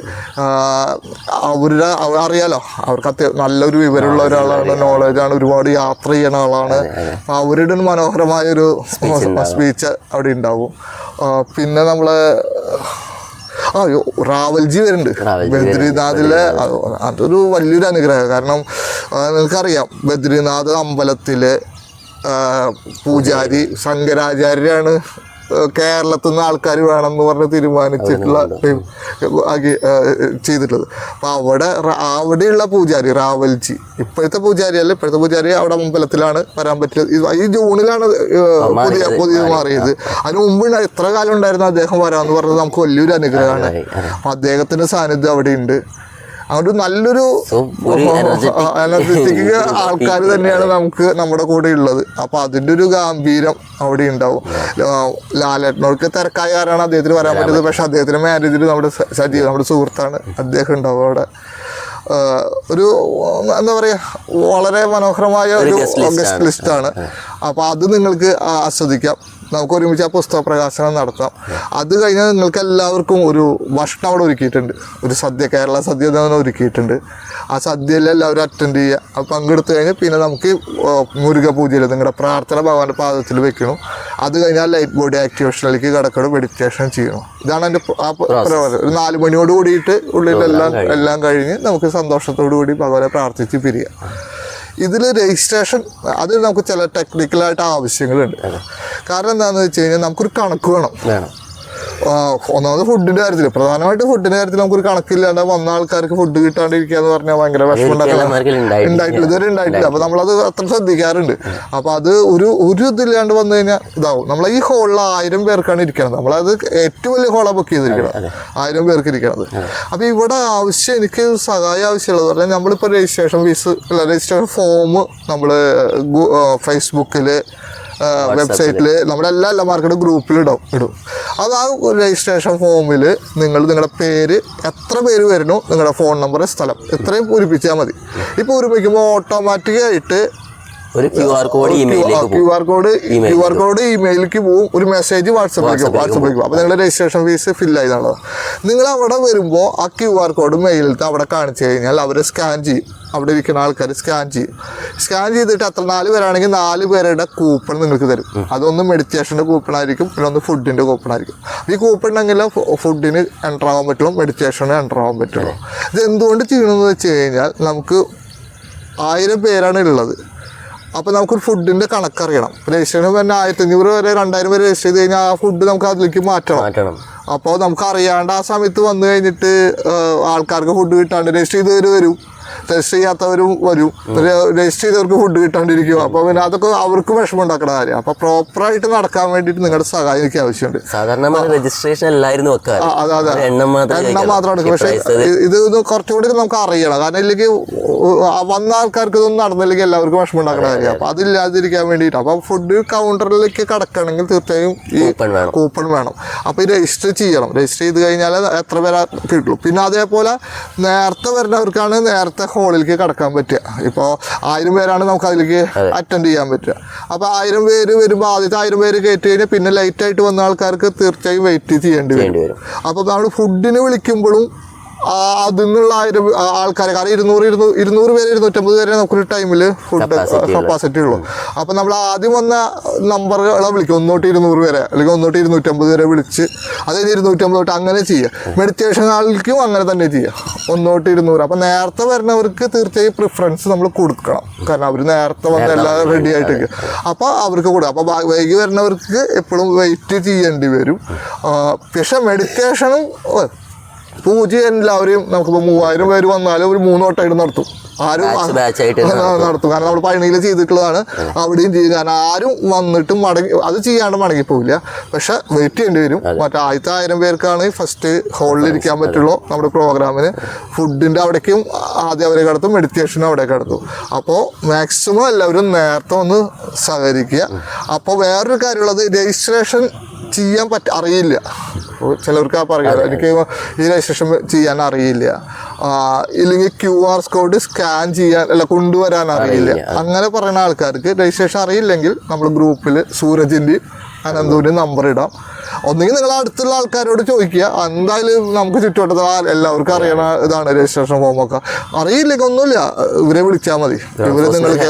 അവരുടെ അറിയാലോ അവർക്ക് അത്യാവശ്യം നല്ലൊരു വിവരമുള്ള ഒരാളാണ് നോളജാണ് ഒരുപാട് യാത്ര ചെയ്യുന്ന ആളാണ്. അവരുടെ മനോഹരമായൊരു സ്പീച്ച് അവിടെ ഉണ്ടാവും. പിന്നെ നമ്മൾ ആ റാവൽജി വരുന്നുണ്ട്. ബദ്രിനാഥിലെ അതൊരു വലിയൊരു അനുഗ്രഹം. കാരണം നിങ്ങൾക്കറിയാം ബദ്രിനാഥ് അമ്പലത്തിലെ പൂജാരി ശങ്കരാചാര്യരാണ് കേരളത്തിൽ നിന്ന് ആൾക്കാർ വേണമെന്ന് പറഞ്ഞ് തീരുമാനിച്ചിട്ടുള്ള ചെയ്തിട്ടുള്ളത്. അപ്പോൾ അവിടെ അവിടെയുള്ള പൂജാരി റാവൽജി. ഇപ്പോഴത്തെ പൂജാരി അല്ല ഇപ്പോഴത്തെ പൂജാരി അവിടെ അമ്പലത്തിലാണ് വരാൻ പറ്റിയത്. ഈ ജൂണിലാണ് പുതിയ. പുതിയ മാറിയത്. അതിന് മുമ്പ് എത്ര കാലം ഉണ്ടായിരുന്നു അദ്ദേഹം വരാമെന്ന് പറഞ്ഞത് നമുക്ക് വലിയൊരു അനുഗ്രഹമാണ്. അപ്പം അദ്ദേഹത്തിന്റെ അപ്പൊ അദ്ദേഹത്തിന്റെ സാന്നിധ്യം അവിടെ ഉണ്ട് അതുകൊണ്ട് നല്ലൊരു എനർജറ്റിക് ആൾക്കാർ തന്നെയാണ് നമുക്ക് നമ്മുടെ കൂടെ ഉള്ളത്. അപ്പൊ അതിന്റെ ഒരു ഗാംഭീര്യം അവിടെ ഉണ്ടാവും. ലാലേട്ടനോർക്ക് തിരക്കായ കാരണമാണ് അദ്ദേഹത്തിന് വരാൻ പറ്റുന്നത് പക്ഷെ അദ്ദേഹത്തിന്റെ മാരേജിൽ നമ്മുടെ സജീവ നമ്മുടെ സുഹൃത്താണ് അദ്ദേഹം ഉണ്ടാവും അവിടെ. ഒരു എന്താ പറയാ വളരെ മനോഹരമായ ഒരു ഗസ്റ്റ് ആണ്. ലിസ്റ്റാണ് അപ്പോൾ അത് നിങ്ങൾക്ക് ആസ്വദിക്കാം. നമുക്ക് ഒരുമിച്ച് ആ പുസ്തക പ്രകാശനം നടത്താം. അത് കഴിഞ്ഞാൽ നിങ്ങൾക്ക് എല്ലാവർക്കും ഒരു ഭക്ഷണം അവിടെ ഒരുക്കിയിട്ടുണ്ട്. ഒരു സദ്യ കേരള സദ്യ എന്ന് ഒരുക്കിയിട്ടുണ്ട്. ആ സദ്യയിൽ എല്ലാവരും അറ്റൻഡ് ചെയ്യുക പങ്കെടുത്തു കഴിഞ്ഞാൽ പിന്നെ നമുക്ക് മുരുക പൂജയിൽ നിങ്ങളുടെ പ്രാർത്ഥന ഭഗവാന്റെ പാദത്തിൽ വെക്കണം അത് കഴിഞ്ഞാൽ ലൈറ്റ് ബോഡി ആക്ടിവേഷനിലേക്ക് കിടക്കണം മെഡിറ്റേഷൻ ചെയ്യണം ഇതാണ് എന്റെ ആ. ഒരു നാല് മണിയോട് കൂടിയിട്ട് ഉള്ളിലെല്ലാം എല്ലാം കഴിഞ്ഞ് നമുക്ക് സന്തോഷത്തോടു കൂടി ഭഗവാനെ പ്രാർത്ഥിച്ച് പിരിയാം. ഇതിൽ രജിസ്ട്രേഷൻ അത് നമുക്ക് ചില ടെക്നിക്കലായിട്ട് ആവശ്യങ്ങളുണ്ട്. കാരണം എന്താണെന്ന് വെച്ച് കഴിഞ്ഞാൽ നമുക്കൊരു കണക്ക് വേണം. വേണം. ഒന്നാമത് ഫുഡിന്റെ കാര്യത്തിൽ പ്രധാനമായിട്ട് ഫുഡിന്റെ കാര്യത്തിൽ നമുക്കൊരു കണക്കില്ലാണ്ട് വന്ന ആൾക്കാർക്ക് ഫുഡ് കിട്ടാണ്ടിരിക്കുക എന്ന് പറഞ്ഞാൽ ഭയങ്കര വിഷമം ഉണ്ടായിട്ടില്ല. ഇതുവരെ ഉണ്ടായിട്ടില്ല. അപ്പൊ നമ്മളത് അത്ര ശ്രദ്ധിക്കാറുണ്ട്. അപ്പൊ അത് ഒരു ഒരു ഇതില്ലാണ്ട് വന്നു കഴിഞ്ഞാൽ ഇതാവും. നമ്മളെ ഈ ഹോളിൽ ആയിരം പേർക്കാണ് ഇരിക്കുന്നത് നമ്മളത് ഏറ്റവും വലിയ ഹോളാണ് ബുക്ക് ചെയ്തിരിക്കുന്നത് ആയിരം പേർക്ക് ഇരിക്കുന്നത് അപ്പൊ ഇവിടെ ആവശ്യം എനിക്ക് സഹായം ആവശ്യമുള്ളത് പറഞ്ഞാൽ നമ്മളിപ്പോൾ രജിസ്ട്രേഷൻ ഫീസ് അല്ല രജിസ്ട്രേഷൻ ഫോം നമ്മൾ ഫേസ്ബുക്കിൽ വെബ്സൈറ്റിൽ നമ്മുടെ എല്ലാ എല്ലാ മാർക്കറ്റും ഗ്രൂപ്പിൽ ഇടും. ഇടും അത് ആ രജിസ്ട്രേഷൻ ഫോമിൽ നിങ്ങൾ നിങ്ങളുടെ പേര് എത്ര പേര് വരുന്നു നിങ്ങളുടെ ഫോൺ നമ്പർ സ്ഥലം ഇത്രയും പൂരിപ്പിച്ചാൽ മതി. ഇപ്പോൾ പൂരിപ്പിക്കുമ്പോൾ ഓട്ടോമാറ്റിക്കായിട്ട് ഒരു Q R code Q R code Email Q R code ഇമെയിലേക്ക് പോകും. ഒരു മെസ്സേജ് വാട്സപ്പിലേക്ക് വാട്സപ്പിലേക്ക് അപ്പോൾ നിങ്ങളുടെ രജിസ്ട്രേഷൻ ഫീസ് ഫിൽ ആയതാണത് നിങ്ങൾ അവിടെ വരുമ്പോൾ ആ ക്യു ആർ കോഡ് മെയിലിൽ അവിടെ കാണിച്ചു കഴിഞ്ഞാൽ അവർ സ്കാൻ ചെയ്യും. അവിടെ ഇരിക്കുന്ന ആൾക്കാർ സ്കാൻ ചെയ്യും. സ്കാൻ ചെയ്തിട്ട് അത്ര നാല് പേരാണെങ്കിൽ നാല് പേരുടെ കൂപ്പൺ നിങ്ങൾക്ക് തരും. അതൊന്ന് മെഡിറ്റേഷന്റെ കൂപ്പൺ ആയിരിക്കും പിന്നെ ഒന്ന് ഫുഡിന്റെ കൂപ്പൺ ആയിരിക്കും. ഈ കൂപ്പൺ ഉണ്ടെങ്കിൽ ഫുഡിന് എന്റർ ആവാൻ പറ്റുള്ളൂ മെഡിറ്റേഷന് എന്റർ ആവാൻ പറ്റുള്ളൂ. ഇത് എന്തുകൊണ്ട് ചെയ്യണമെന്ന് വെച്ച് കഴിഞ്ഞാൽ നമുക്ക് ആയിരം പേരാണ് ഉള്ളത്. അപ്പോൾ നമുക്കൊരു ഫുഡിന്റെ കണക്കറിയണം രജിസ്ട്രേഷൻ തന്നെ ആയിരത്തി അഞ്ഞൂറ് വരെ രണ്ടായിരം വരെ രജിസ്റ്റർ ചെയ്ത് കഴിഞ്ഞാൽ ആ ഫുഡ് നമുക്ക് അതിലേക്ക് മാറ്റണം. മാറ്റണം. അപ്പോൾ നമുക്ക് അറിയാണ്ട് ആ സമയത്ത് വന്നു കഴിഞ്ഞിട്ട് ആൾക്കാർക്ക് ഫുഡ് കിട്ടാണ്ട് രജിസ്റ്റർ ചെയ്ത് വരും. രജിസ്റ്റർ ചെയ്യാത്തവരും വരും. രജിസ്റ്റർ ചെയ്തവർക്ക് ഫുഡ് കിട്ടാണ്ടിരിക്കും. അപ്പോൾ പിന്നെ അതൊക്കെ അവർക്ക് വിഷമം ഉണ്ടാക്കുന്ന കാര്യം അപ്പോൾ പ്രോപ്പറായിട്ട് നടക്കാൻ വേണ്ടിയിട്ട് നിങ്ങളുടെ സഹായം എനിക്ക് ആവശ്യമുണ്ട്. സാധാരണ രജിസ്ട്രേഷൻ അതെ അതെ. എണ്ണം മാത്രം എടുക്കും. പക്ഷേ ഇത് കുറച്ചുകൂടി നമുക്ക് അറിയണം. കാരണം ഇല്ലെങ്കിൽ വന്ന ആൾക്കാർക്ക് ഇതൊന്നും നടന്നില്ലെങ്കിൽ എല്ലാവർക്കും വിഷമം ഉണ്ടാക്കുന്ന കാര്യം അപ്പോൾ അതില്ലാതിരിക്കാൻ വേണ്ടിയിട്ട്. അപ്പോൾ ഫുഡ് കൗണ്ടറിലേക്ക് കടക്കണമെങ്കിൽ തീർച്ചയായും ഈ കൂപ്പൺ വേണം. അപ്പൊ അപ്പോൾ ഈ രജിസ്റ്റർ ചെയ്യണം. രജിസ്റ്റർ ചെയ്ത് കഴിഞ്ഞാൽ എത്ര പേരെ കിട്ടുള്ളൂ. പിന്നെ അതേപോലെ നേരത്തെ വരുന്നവർക്കാണ് നേരത്തെ ഹോളിലേക്ക് കടക്കാൻ പറ്റുക. ഇപ്പോൾ ആയിരം പേരാണ് നമുക്ക് അതിലേക്ക് അറ്റൻഡ് ചെയ്യാൻ പറ്റുക. അപ്പോൾ ആയിരം പേര് വരുമ്പോൾ ആദ്യത്തെ ആയിരം പേര് കയറ്റി കഴിഞ്ഞാൽ പിന്നെ ലൈറ്റായിട്ട് വന്ന ആൾക്കാർക്ക് തീർച്ചയായും വെയിറ്റ് ചെയ്യേണ്ടി വരും. ചെയ്യേണ്ടി വരും. അപ്പോൾ നമ്മൾ ഫുഡിന് വിളിക്കുമ്പോഴും അതിൽ നിന്നുള്ള ആയിരം ആൾക്കാരെ കാരണം ഇരുന്നൂറ് ഇരുന്നൂറ് ഇരുന്നൂറ് പേര് ഇരുന്നൂറ്റമ്പത് പേരെ നമുക്കൊരു ടൈമിൽ ഫുഡ് കപ്പാസിറ്റി ഉള്ളൂ. അപ്പോൾ നമ്മൾ ആദ്യം വന്ന നമ്പറുകളെ വിളിക്കും. ഒന്നോട്ട് ഇരുന്നൂറ് പേരെ അല്ലെങ്കിൽ ഒന്നോട്ട് ഇരുന്നൂറ്റമ്പത് പേരെ വിളിച്ച് അത് കഴിഞ്ഞ് ഇരുന്നൂറ്റമ്പത് തൊട്ട് അങ്ങനെ ചെയ്യുക മെഡിറ്റേഷൻ ആൾക്കും അങ്ങനെ തന്നെ ചെയ്യുക ഒന്നോട്ട് ഇരുന്നൂറ്. അപ്പോൾ നേരത്തെ വരുന്നവർക്ക് തീർച്ചയായും പ്രിഫറൻസ് നമ്മൾ കൊടുക്കണം. കാരണം അവർ നേരത്തെ വന്ന എല്ലാം റെഡി ആയിട്ട് അപ്പോൾ അവർക്ക് കൊടുക്കുക അപ്പോൾ വൈകി വരുന്നവർക്ക് എപ്പോഴും വെയിറ്റ് ചെയ്യേണ്ടി വരും. പക്ഷേ മെഡിറ്റേഷനും പൂജ എല്ലാവരെയും നമുക്ക് മൂവായിരം പേര് വന്നാലും ഒരു മൂന്ന് വട്ടമായിട്ട് നടത്തും. ആരും നടത്തും. കാരണം നമ്മൾ പഴനിയിൽ ചെയ്തിട്ടുള്ളതാണ്. അവിടെയും ചെയ്യും. കാരണം ആരും വന്നിട്ട് മടങ്ങി അത് ചെയ്യാണ്ട് മടങ്ങി പോവില്ല. പക്ഷെ വെയിറ്റ് ചെയ്യേണ്ടി വരും. മറ്റേ ആദ്യത്തെ ആയിരം പേർക്കാണ് ഫസ്റ്റ് ഹോളിൽ ഇരിക്കാൻ പറ്റുള്ളൂ നമ്മുടെ പ്രോഗ്രാമിന് ഫുഡിന്റെ അവിടേക്കും ആദ്യം അവരെ കടത്തും മെഡിറ്റേഷനും അവിടെ കടത്തും. അപ്പോൾ മാക്സിമം എല്ലാവരും നേരത്തെ ഒന്ന് സഹകരിക്കുക. അപ്പോൾ വേറൊരു കാര്യമുള്ളത് രജിസ്ട്രേഷൻ ചെയ്യാൻ പറ്റ അറിയില്ല. ചിലർക്ക് ആ പറയാം. എനിക്ക് ഈ രജിസ്ട്രേഷൻ ചെയ്യാൻ അറിയില്ല. ഇല്ലെങ്കിൽ ക്യു ആർ കോഡ് സ്കാൻ ചെയ്യാൻ അല്ല കൊണ്ടുവരാൻ അറിയില്ല. അങ്ങനെ പറയുന്ന ആൾക്കാർക്ക് രജിസ്ട്രേഷൻ അറിയില്ലെങ്കിൽ നമ്മൾ ഗ്രൂപ്പിൽ സൂരജിന്റെയും അനന്തുവിന്റെയും നമ്പർ ഇടാം. ഒന്നുകിൽ നിങ്ങൾ അടുത്തുള്ള ആൾക്കാരോട് ചോദിക്കുക. എന്തായാലും നമുക്ക് ചുറ്റുവട്ടത്ത് എല്ലാവർക്കും അറിയണ ഇതാണ് രജിസ്ട്രേഷൻ ഫോം ഫോമൊക്കെ അറിയില്ലെങ്കിൽ ഒന്നുമില്ല ഇവരെ വിളിച്ചാൽ മതി. ഇവർ നിങ്ങൾക്ക്.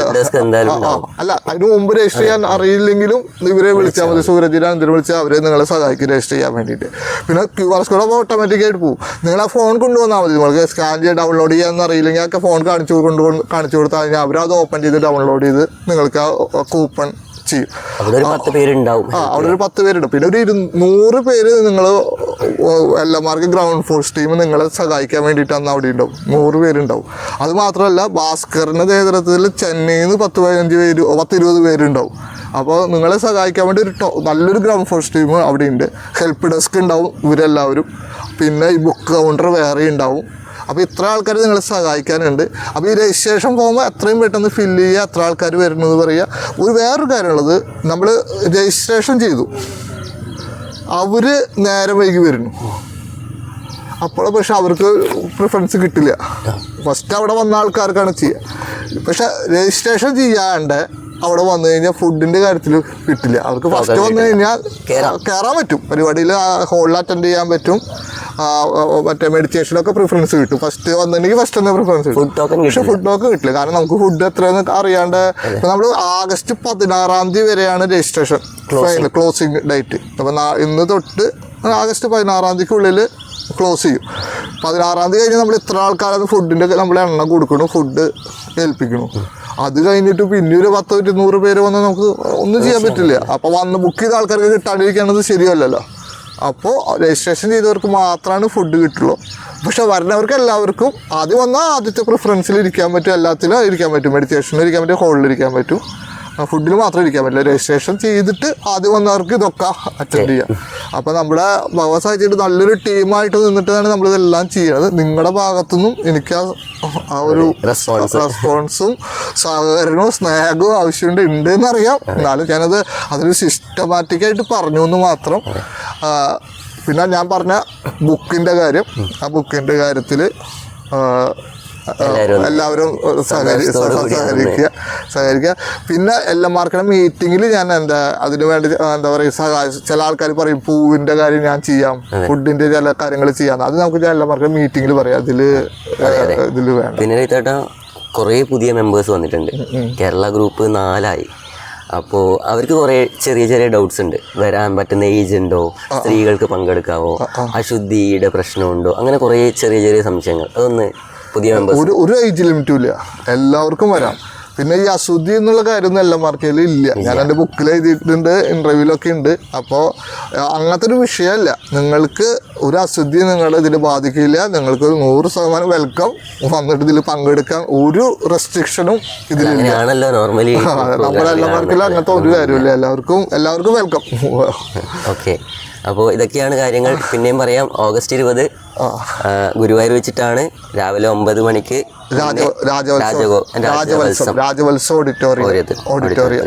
അല്ല അതിന് മുമ്പ് രജിസ്റ്റർ ചെയ്യാൻ അറിയില്ലെങ്കിലും ഇവരെ വിളിച്ചാൽ മതി. സൂരജിനെ അന്തിരി വിളിച്ചാൽ അവരെ നിങ്ങളെ സഹായിക്കും രജിസ്റ്റർ ചെയ്യാൻ വേണ്ടിയിട്ട്. പിന്നെ ക്യു ആർ കോഡ് ഓട്ടോമാറ്റിക് ആയിട്ട് പോകും നിങ്ങൾ ആ ഫോൺ കൊണ്ടുവന്നാൽ മതി. നിങ്ങൾക്ക് സ്കാൻ ചെയ്ത് ഡൗൺലോഡ് ചെയ്യാൻ അറിയില്ലെങ്കിൽ ഒക്കെ ഫോൺ കാണിച്ചു കൊണ്ട് കാണിച്ചു കൊടുത്താൽ അവരത് ഓപ്പൺ ചെയ്ത് ഡൗൺലോഡ് ചെയ്ത് നിങ്ങൾക്ക് ആ കൂപ്പൺ ചെയ്യും അവിടെ ഒരു പത്ത് പേരുണ്ടാവും. ആ അവിടെ ഒരു പത്ത് പേരുണ്ട്. പിന്നെ ഒരു ഇരുന്നൂറ് പേര് നിങ്ങൾ എല്ലാമാർക്ക് ഗ്രൗണ്ട് ഫോഴ്സ് ടീം നിങ്ങളെ സഹായിക്കാൻ വേണ്ടിയിട്ട് അന്ന് അവിടെ ഉണ്ടാവും. നൂറ് പേരുണ്ടാവും. അത് മാത്രമല്ല ഭാസ്കറിന്റെ നേതൃത്വത്തിൽ ചെന്നൈയിൽ നിന്ന് പത്ത് പതിനഞ്ച് പേര് പത്ത് ഇരുപത് പേരുണ്ടാവും. അപ്പോൾ നിങ്ങളെ സഹായിക്കാൻ വേണ്ടി ഒരു നല്ലൊരു ഗ്രൗണ്ട് ഫോഴ്സ് ടീം അവിടെ ഉണ്ട്. ഹെൽപ്പ് ഡെസ്ക് ഉണ്ടാവും ഇവരെല്ലാവരും. പിന്നെ ഈ ബുക്ക് കൗണ്ടർ വേറെ ഉണ്ടാവും. അപ്പോൾ ഇത്ര ആൾക്കാർ നിങ്ങളെ സഹായിക്കാനുണ്ട്. അപ്പോൾ ഈ രജിസ്ട്രേഷൻ പോകുമ്പോൾ എത്രയും പെട്ടെന്ന് ഫില്ല് ചെയ്യുക എത്ര ആൾക്കാർ വരുന്നത് പറയുക. ഒരു വേറൊരു കാര്യമുള്ളത് നമ്മൾ രജിസ്ട്രേഷൻ ചെയ്തു. അവർ നേരെ വൈകി വരുന്നു. അപ്പോൾ പക്ഷെ അവർക്ക് പ്രിഫറൻസ് കിട്ടില്ല. ഫസ്റ്റ് അവിടെ വന്ന ആൾക്കാർക്കാണ് ചെയ്യുക പക്ഷെ രജിസ്ട്രേഷൻ ചെയ്യാണ്ട് അവിടെ വന്നു കഴിഞ്ഞാൽ ഫുഡിന്റെ കാര്യത്തിൽ കിട്ടില്ല. അവർക്ക് ഫസ്റ്റ് വന്നു കഴിഞ്ഞാൽ കയറാൻ പറ്റും. പരിപാടിയിൽ ഹോളിൽ അറ്റൻഡ് ചെയ്യാൻ പറ്റും. മറ്റേ മെഡിറ്റേഷനൊക്കെ പ്രിഫറൻസ് കിട്ടും. ഫസ്റ്റ് വന്നിട്ടുണ്ടെങ്കിൽ ഫസ്റ്റ് തന്നെ പ്രിഫറൻസ് കിട്ടും. ടോക്കൺ പക്ഷെ ഫുഡ് ഒക്കെ കിട്ടില്ല. കാരണം നമുക്ക് ഫുഡ് എത്രയെന്ന് അറിയാണ്ട് നമ്മൾ ആഗസ്റ്റ് പതിനാറാം തീയതി വരെയാണ് രജിസ്ട്രേഷൻ ക്ലോസിങ് ഡേറ്റ് അപ്പം ഇന്ന് തൊട്ട് ആഗസ്റ്റ് പതിനാറാം തീയതിക്കുള്ളിൽ ക്ലോസ് ചെയ്യും. പതിനാറാം തീയതി കഴിഞ്ഞ് നമ്മൾ ഇത്ര ആൾക്കാരത് ഫുഡിന്റെ നമ്മൾ എണ്ണ കൊടുക്കണം ഫുഡ് ഏൽപ്പിക്കണം. അത് കഴിഞ്ഞിട്ട് പിന്നെ ഒരു പത്തോ ഇരുന്നൂറ് പേര് വന്നാൽ നമുക്ക് ഒന്നും ചെയ്യാൻ പറ്റില്ല. അപ്പോൾ വന്ന് ബുക്ക് ചെയ്ത ആൾക്കാർക്ക് കിട്ടാണ്ടിരിക്കുന്നത് ശരിയല്ലല്ലോ. അപ്പോൾ രജിസ്ട്രേഷൻ ചെയ്തവർക്ക് മാത്രമാണ് ഫുഡ് കിട്ടുള്ളൂ. പക്ഷെ വരുന്നവർക്ക് എല്ലാവർക്കും ആദ്യം വന്നാൽ ആദ്യത്തെ പ്രിഫറൻസിൽ ഇരിക്കാൻ പറ്റും എല്ലാത്തിലും ഇരിക്കാൻ പറ്റും. മെഡിറ്റേഷനിൽ ഇരിക്കാൻ പറ്റും ഹോളിൽ ഇരിക്കാൻ പറ്റും. ഫുഡിൽ മാത്രം ഇരിക്കാൻ പറ്റില്ല. രജിസ്ട്രേഷൻ ചെയ്തിട്ട് ആദ്യം വന്നവർക്ക് ഇതൊക്കെ അറ്റൻഡ് ചെയ്യാം. അപ്പോൾ നമ്മുടെ ഭഗവത് സാഹചര്യം നല്ലൊരു ടീമായിട്ട് നിന്നിട്ടാണ് നമ്മളിതെല്ലാം ചെയ്യുന്നത് നിങ്ങളുടെ ഭാഗത്തുനിന്നും എനിക്ക് ആ ആ ഒരു റെസ്പോൺസും സഹകരണവും സ്നേഹവും ആവശ്യമുണ്ട്. ഉണ്ട് എന്നറിയാം എന്നാലും ഞാനത് അതൊരു സിസ്റ്റമാറ്റിക്കായിട്ട് പറഞ്ഞു എന്ന് മാത്രം പിന്നെ ഞാൻ പറഞ്ഞ ബുക്കിന്റെ കാര്യം. ആ ബുക്കിന്റെ കാര്യത്തിൽ എല്ലാവരും എല്ലാവരും സഹകരി സഹകരിക്കുക. സഹകരിക്കുക. പിന്നെ എല്ലാം മാർക്കണ മീറ്റിങ്ങിൽ ഞാൻ എന്താ അതിനു വേണ്ടി എന്താ പറയുക സഹായ ചില ആൾക്കാർ പറയും പൂവിന്റെ കാര്യം ഞാൻ ചെയ്യാം. ഫുഡിന്റെ ചില കാര്യങ്ങൾ ചെയ്യാം. അത് നമുക്ക് എല്ലാ മാർക്കണ മീറ്റിങ്ങിൽ പറയാം. അതിൽ ഇതിൽ വേണം. പിന്നെ കുറേ പുതിയ മെമ്പേഴ്സ് വന്നിട്ടുണ്ട്. കേരള ഗ്രൂപ്പ് നാലായി. അപ്പോൾ അവർക്ക് കുറേ ചെറിയ ചെറിയ ഡൗട്ട്സ് ഉണ്ട്. വരാൻ പറ്റുന്ന ഏജ് ഉണ്ടോ? സ്ത്രീകൾക്ക് പങ്കെടുക്കാവോ? അശുദ്ധിയുടെ പ്രശ്നമുണ്ടോ? അങ്ങനെ കുറേ ചെറിയ ചെറിയ സംശയങ്ങൾ. അതൊന്ന് പുതിയ മെമ്പേഴ്സ് ഒരു ഒരു ഏജ് ലിമിറ്റും ഇല്ല. എല്ലാവർക്കും വരാം. പിന്നെ ഈ അശുദ്ധി എന്നുള്ള കാര്യമൊന്നും എല്ലാ മാർക്കറ്റിലും ഇല്ല. ഞാൻ എന്റെ ബുക്കിൽ എഴുതിയിട്ടുണ്ട് ഇന്റർവ്യൂലൊക്കെ ഉണ്ട്. അപ്പോൾ അങ്ങനത്തെ ഒരു വിഷയമല്ല. നിങ്ങൾക്ക് ഒരു അശുദ്ധി നിങ്ങളെ ഇതിൽ ബാധിക്കില്ല. നിങ്ങൾക്ക് ഒരു നൂറ് ശതമാനം വെൽക്കം വന്നിട്ട് ഇതിൽ പങ്കെടുക്കാൻ ഒരു റെസ്ട്രിക്ഷനും ഇതിലില്ല. നമ്മുടെ എല്ലാ മാർക്കിലും അങ്ങനത്തെ ഒരു കാര്യമില്ല. എല്ലാവർക്കും എല്ലാവർക്കും വെൽക്കം ഓക്കെ അപ്പോൾ ഇതൊക്കെയാണ് കാര്യങ്ങൾ. പിന്നെയും പറയാം ഓഗസ്റ്റ് ഇരുപത് ഗുരുവായൂർ വെച്ചിട്ടാണ് രാവിലെ ഒമ്പത് മണിക്ക് രാജ രാജവത്സവം. ഓഡിറ്റോറിയം. ഓഡിറ്റോറിയം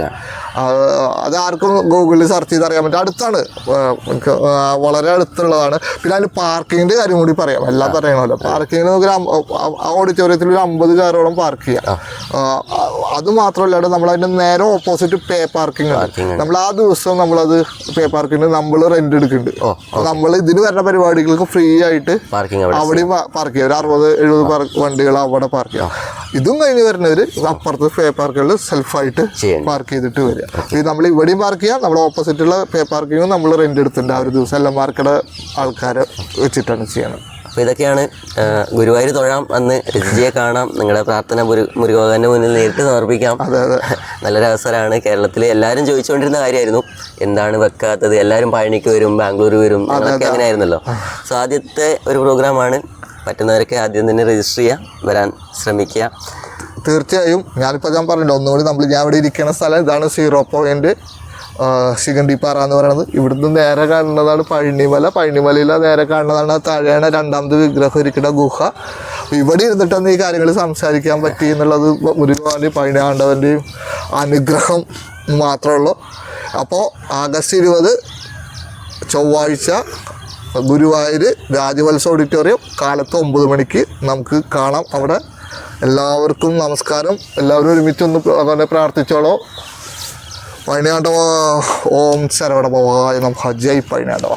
അത് ആർക്കും ഗൂഗിളിൽ സെർച്ച് ചെയ്ത് അറിയാൻ പറ്റും അടുത്താണ്. വളരെ അടുത്തുള്ളതാണ്. പിന്നെ അതിന് പാർക്കിങ്ങിന്റെ കാര്യം കൂടി പറയാം. എല്ലാം പറയണമല്ലോ. പാർക്കിങ്ങിന് നമുക്ക് ആ ഓഡിറ്റോറിയത്തിൽ ഒരു അമ്പത് കാറോളം പാർക്ക് ചെയ്യാം. അത് മാത്രമല്ലാണ്ട് നമ്മൾ അതിന്റെ നേരെ ഓപ്പോസിറ്റ് പേ പാർക്കിംഗ് നമ്മൾ ആ ദിവസം നമ്മളത് പേ പാർക്കിങ്ങിന് നമ്മൾ റെന്റ് എടുക്കുന്നുണ്ട്. നമ്മൾ ഇതിന് വരുന്ന പരിപാടികൾക്ക് ഫ്രീ ആയിട്ട് അവിടെ അവിടെയും പാർക്ക് ചെയ്യാം. ഒരു അറുപത് എഴുപത് വണ്ടികൾ അവിടെ പാർക്ക് ചെയ്യാം. ഇതും കഴിഞ്ഞ് വരുന്നവര് അപ്പുറത്ത് പേ പാർക്കുകളിൽ സെൽഫായിട്ട്. പാർക്ക് ചെയ്തിട്ട് വരിക. ഇത് നമ്മൾ ഇവിടെയും പാർക്ക് ചെയ്യാം. നമ്മുടെ ഓപ്പോസിറ്റുള്ള പേ പാർക്കിങ്ങും നമ്മൾ റെന്റ് എടുത്തിട്ടുണ്ട്. ആ ഒരു ദിവസം. എല്ലാം മാർക്കറ്റ് ആൾക്കാരെ വെച്ചിട്ടാണ് ചെയ്യണം അപ്പോൾ ഇതൊക്കെയാണ് ഗുരുവായൂർ തൊഴാം അന്ന് രജിയെ കാണാം നിങ്ങളുടെ പ്രാർത്ഥന മുരു മുരുകോകന്റെ മുന്നിൽ നേരിട്ട് സമർപ്പിക്കാം. നല്ലൊരു അവസരമാണ്. കേരളത്തിൽ എല്ലാവരും ചോദിച്ചുകൊണ്ടിരുന്ന കാര്യമായിരുന്നു. എന്താണ് വെക്കാത്തത്? എല്ലാവരും പഴനിക്ക് വരും ബാംഗ്ലൂർ വരും അങ്ങനെയൊക്കെ അങ്ങനെ ആയിരുന്നല്ലോ സോ ആദ്യത്തെ ഒരു പ്രോഗ്രാമാണ്. പറ്റുന്നവരൊക്കെ ആദ്യം തന്നെ രജിസ്റ്റർ ചെയ്യാം വരാൻ ശ്രമിക്കുക. തീർച്ചയായും ഞാനിപ്പോൾ ഞാൻ പറഞ്ഞിട്ടുണ്ട് ഒന്നുകൂടി നമ്മൾ ഞാൻ ഇവിടെ ഇരിക്കുന്ന സ്ഥലം ഇതാണ് സീറോ പോയിന്റ് ശിഖണ്ഡിപ്പാറ എന്ന് പറയുന്നത്. ഇവിടുന്ന് നേരെ കാണുന്നതാണ് പഴനിമല. പഴനിമലയിലെ നേരെ കാണുന്നതാണ് താഴെയാണ് രണ്ടാമത് വിഗ്രഹം ഇരിക്കുന്ന ഗുഹ. ഇവിടെ ഇരുന്നിട്ടാണ് ഈ കാര്യങ്ങൾ സംസാരിക്കാൻ പറ്റി എന്നുള്ളത് മുരുകാന്റെയും പഴനിയാണ്ടവന്റെയും അനുഗ്രഹം മാത്രമേ ഉള്ളൂ അപ്പോൾ ആഗസ്റ്റ് ഇരുപത് ചൊവ്വാഴ്ച ഗുരുവായൂർ രാജവത്സവ ഓഡിറ്റോറിയം കാലത്ത് ഒമ്പത് മണിക്ക് നമുക്ക് കാണാം. അവിടെ എല്ലാവർക്കും നമസ്കാരം. എല്ലാവരും ഒരുമിച്ച് ഒന്ന് അതുപോലെ പ്രാർത്ഥിച്ചോളോ. പഴനിയാണ്ടവ ഓം ശരവണ ഭവായ നമുക്ക് ജയ് പഴനിയാണ്ടവ